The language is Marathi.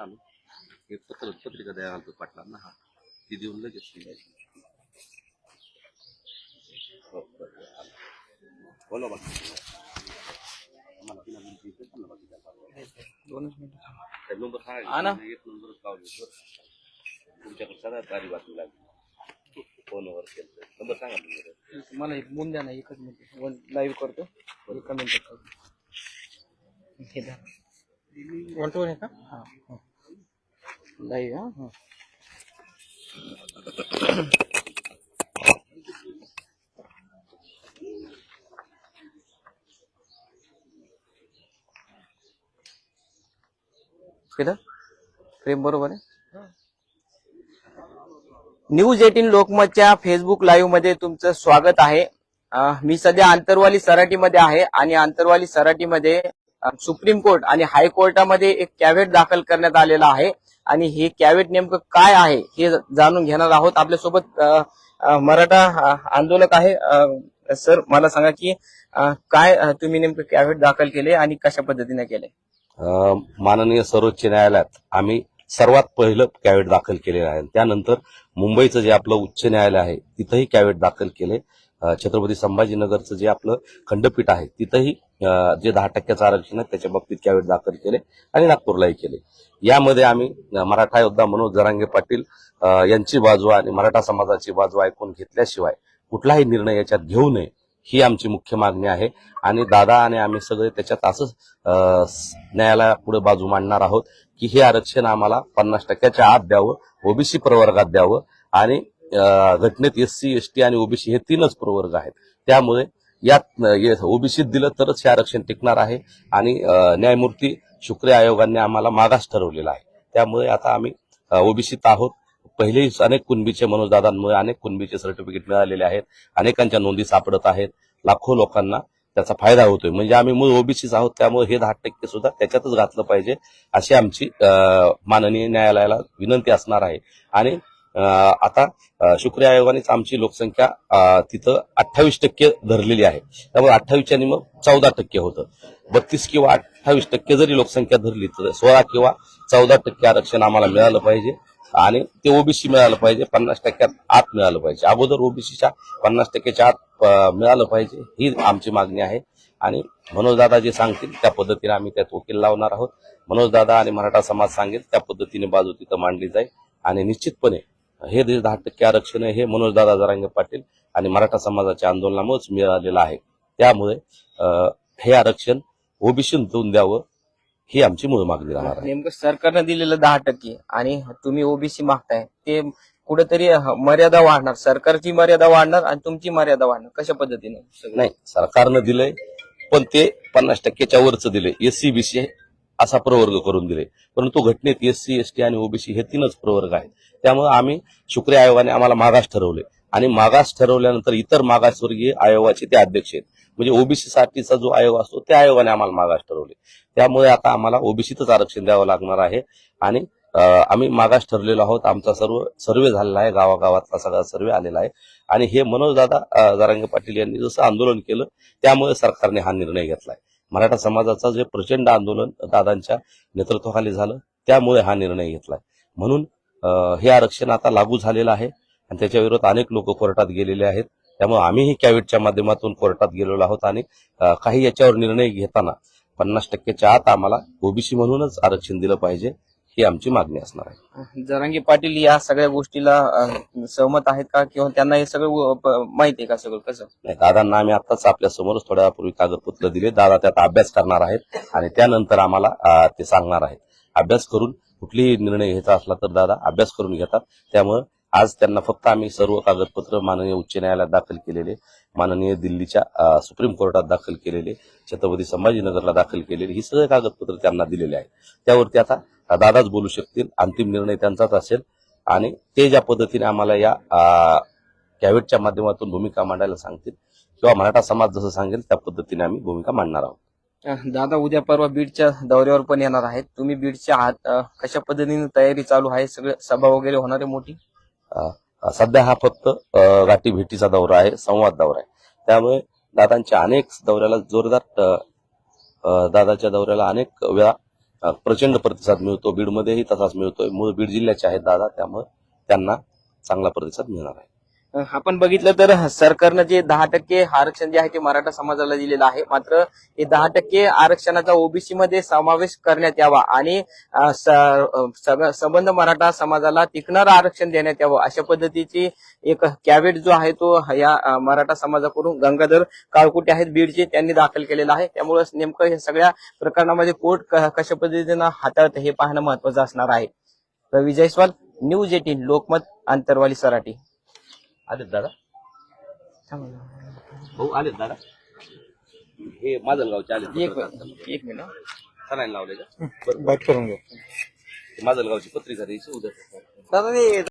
चालू. हे पत्र पत्रिका द्यायला आलतो पाटलांना हा. ती देऊन लगेच. हो, आलं. बोला नंबर हा ना. एक नंबरच लावले तुमच्याकडे सगळ्यात भारी बातमी लागली. फोनवर केलं नंबर सांगा तुमच्याकडे मला एक बोन द्या ना एकच मिनिट. लाईव्ह करतो. एका मिनिटात. हे द्या. वन टू वन आहे का? हां. लाईव्ह हां. केलं फ्रेम बरोबर आहे? न्यूज एटीन लोकमतच्या फेसबुक लाईव्हमध्ये तुमचं स्वागत आहे. मी सध्या आंतरवाली सराटीमध्ये आहे आणि आंतरवाली सराटीमध्ये सुप्रीम कोर्ट आणि हायकोर्टामध्ये एक कॅव्हेट दाखल करण्यात आलेला आहे. आणि हे कॅवेट नेमकं काय आहे हे जाणून घेणार आहोत. आपल्यासोबत मराठा आंदोलक आहे. सर मला सांगा की काय तुम्ही नेमकं कॅवेट दाखल केले आणि कशा पद्धतीने केले? माननीय सर्वोच्च न्यायालयात आम्ही सर्वात पहिलं कॅवेट दाखल केलेलं आहे. त्यानंतर मुंबईचं जे आपलं उच्च न्यायालय आहे तिथंही कॅवेट दाखल केले. छत्रपती संभाजीनगरचं जे आपलं खंडपीठ आहे तिथंही जे दहा टक्क्याचं आरक्षण आहे त्याच्या बाबतीत कॅवेट दाखल केले आणि नागपूरलाही केले. यामध्ये आम्ही मराठा योद्धा मनोज जरांगे पाटील यांची बाजू आणि मराठा समाजाची बाजू ऐकून घेतल्याशिवाय कुठलाही निर्णय याच्यात घेऊ नये ही आमची मुख्य मागणी आहे. आणि दादा आणि आम्ही सगळे त्याच्यात असंच न्यायालया पुढे बाजू मांडणार आहोत की हे आरक्षण आम्हाला पन्नास टक्क्याच्या आत द्यावं ओबीसी प्रवर्गात द्यावं आणि घटनेत एस सी एस टी आणि ओबीसी हे तीनच प्रवर्ग आहेत. त्यामुळे यात ओबीसीत दिलं तरच हे आरक्षण टिकणार आहे आणि न्यायमूर्ती शुक्रे आयोगाने आम्हाला मागास ठरवलेला आहे. त्यामुळे आता आम्ही ओबीसीत आहोत. पहिलेही अनेक कुणबीचे मनोजदादांमुळे अनेक कुणबीचे सर्टिफिकेट मिळालेले आहेत. अनेकांच्या नोंदी सापडत आहेत. लाखो लोकांना त्याचा फायदा होतोय. म्हणजे आम्ही मूळ ओबीसीच आहोत. त्यामुळे हे दहा टक्के सुद्धा त्याच्यातच घातलं पाहिजे अशी आमची माननीय न्यायालयाला विनंती असणार आहे. आणि आता शुक्र आयोगानेच आमची लोकसंख्या तिथं अठ्ठावीस टक्के धरलेली आहे. त्यामुळे अठ्ठावीसच्या मग चौदा टक्के होतं. बत्तीस किंवा अठ्ठावीस टक्के जरी लोकसंख्या धरली तर सोळा किंवा चौदा टक्के आरक्षण आम्हाला मिळालं पाहिजे. आणि ते ओबीसी मिळालं पाहिजे पन्नास टक्क्यात आत मिळालं पाहिजे. अगोदर ओबीसीच्या पन्नास टक्क्याच्या आत मिळालं पाहिजे ही आमची मागणी आहे. आणि मनोजदादा जे सांगतील त्या पद्धतीने आम्ही त्यात वकील लावणार आहोत. मनोजदादा आणि मराठा समाज सांगेल त्या पद्धतीने बाजू तिथं मांडली जाईल. आणि निश्चितपणे हे दहा टक्के आरक्षण आहे हे मनोजदादा जरांगे पाटील आणि मराठा समाजाच्या आंदोलनामुळेच मिळालेलं आहे. त्यामुळे हे आरक्षण ओबीसीतून द्यावं ही आमची मूळ मागणी राहणार आहे. नेमकं सरकारनं दिलेलं दहा टक्के आणि तुम्ही ओबीसी मागताय ते कुठेतरी मर्यादा वाढणार सरकारची मर्यादा वाढणार आणि तुमची मर्यादा वाढणार कशा पद्धतीने? नाही सरकारनं दिलंय पण ते पन्नास टक्क्याच्या वरचं दिले एससी बीसी असा प्रवर्ग करून दिले. परंतु घटनेत एससी एसटी आणि ओबीसी हे तीनच प्रवर्ग आहेत. त्यामुळे आम्ही शुक्र आयोगाने आम्हाला मागास ठरवले. आणि मागास ठरवल्यानंतर इतर मागासवर्गीय आयोगाचे ते अध्यक्ष आहेत. म्हणजे ओबीसी साठीचा जो आयोग असतो त्या आयोगाने आम्हाला मागास ठरवले. त्यामुळे आता आम्हाला ओबीसीतच आरक्षण द्यावं लागणार आहे. आणि आम्ही मागास ठरलेलो आहोत. आमचा सर्व सर्वे झालेला आहे. गावागावातला सगळा सर्वे आलेला आहे. आणि हे मनोजदादा अं, पाटील यांनी जसं आंदोलन केलं त्यामुळे सरकारने हा निर्णय घेतलाय. मराठा समाजाचा जे प्रचंड आंदोलन दादांच्या नेतृत्वाखाली झालं त्यामुळे हा निर्णय घेतलाय. म्हणून हे आरक्षण आता लागू झालेलं आहे आणि त्याच्याविरोधात अनेक लोक कोर्टात गेलेले आहेत. त्यामुळे आम्हीही कॅविटच्या माध्यमातून कोर्टात गेलेलो आहोत आणि काही याच्यावर निर्णय घेताना पन्नास टक्क्याच्या आत आम्हाला ओबीसी म्हणूनच आरक्षण दिलं पाहिजे. ही आमची मागणी असणार आहे. जरांगे पाटील या सगळ्या गोष्टीला अं, सहमत आहेत का? किंवा त्यांना हे सगळं व- प- माहिती आहे का सगळं? कसं? नाही दादांना आम्ही आताच आपल्या समोरच थोड्या वेळापूर्वी कागदपत्र दिले. दादा त्यात अभ्यास करणार आहेत आणि त्यानंतर आम्हाला अं, ते सांगणार आहेत. अभ्यास करून कुठलीही निर्णय घ्यायचा असला तर दादा अभ्यास करून घेतात. त्यामुळे आज त्यांना फक्त आम्ही सर्व कागदपत्र माननीय उच्च न्यायालयात दाखल केलेले माननीय दिल्लीच्या अं, सुप्रीम कोर्टात दाखल केलेले छत्रपती संभाजीनगरला दाखल केलेले ही सगळे कागदपत्र त्यांना दिलेले आहेत. त्यावरती आता दादाच बोलू शकतील. अंतिम निर्णय त्यांचाच असेल. आणि ते ज्या पद्धतीने आम्हाला या अं, कॅवेटच्या माध्यमातून भूमिका मांडायला सांगतील किंवा मराठा समाज जसं सांगेल त्या पद्धतीने आम्ही भूमिका मांडणार आहोत. दादा उद्या परवा बीडच्या दौऱ्यावर पण येणार आहेत. तुम्ही बीडच्या आहात कशा पद्धतीने तयारी चालू आहे? सगळं सभा वगैरे होणार आहे मोठी? सध्या हा फक्त गाठी भेटीचा दौरा आहे संवाद दौरा आहे. त्यामुळे दादांच्या अनेक दौऱ्याला जोरदार दादाच्या दौऱ्याला अनेक वेळा प्रचंड प्रतिसाद मिळतो. बीडमध्येही तसाच मिळतोय. मूळ बीड जिल्ह्याचे आहेत दादा त्यामुळे त्यांना चांगला प्रतिसाद मिळणार आहे. आपण बघितलं तर सरकारनं जे दहा टक्के आरक्षण जे आहे ते मराठा समाजाला दिलेलं आहे. मात्र हे दहा टक्के आरक्षणाचा ओबीसी मध्ये समावेश करण्यात यावा आणि संबंध मराठा समाजाला टिकणारं आरक्षण देण्यात यावं अशा पद्धतीची एक कॅवेट जो आहे तो या मराठा समाजाकडून गंगाधर काळकुटे आहेत बीडचे त्यांनी दाखल केलेला आहे. त्यामुळे नेमकं हे सगळ्या प्रकरणामध्ये कोर्ट कशा पद्धतीनं हाताळतं हे पाहणं महत्वाचं असणार आहे. Ravi Jaiswal news eighteen Lokmat Antarwali Sarati. आलेत दादा? हो आलेत दादा. हे माजलगावचे आले एक मिनिट एक मिनिट सणायला लावले का? बाईट करून घ्या माजलगावची पत्रिका द्यायची उद्या. दादा ते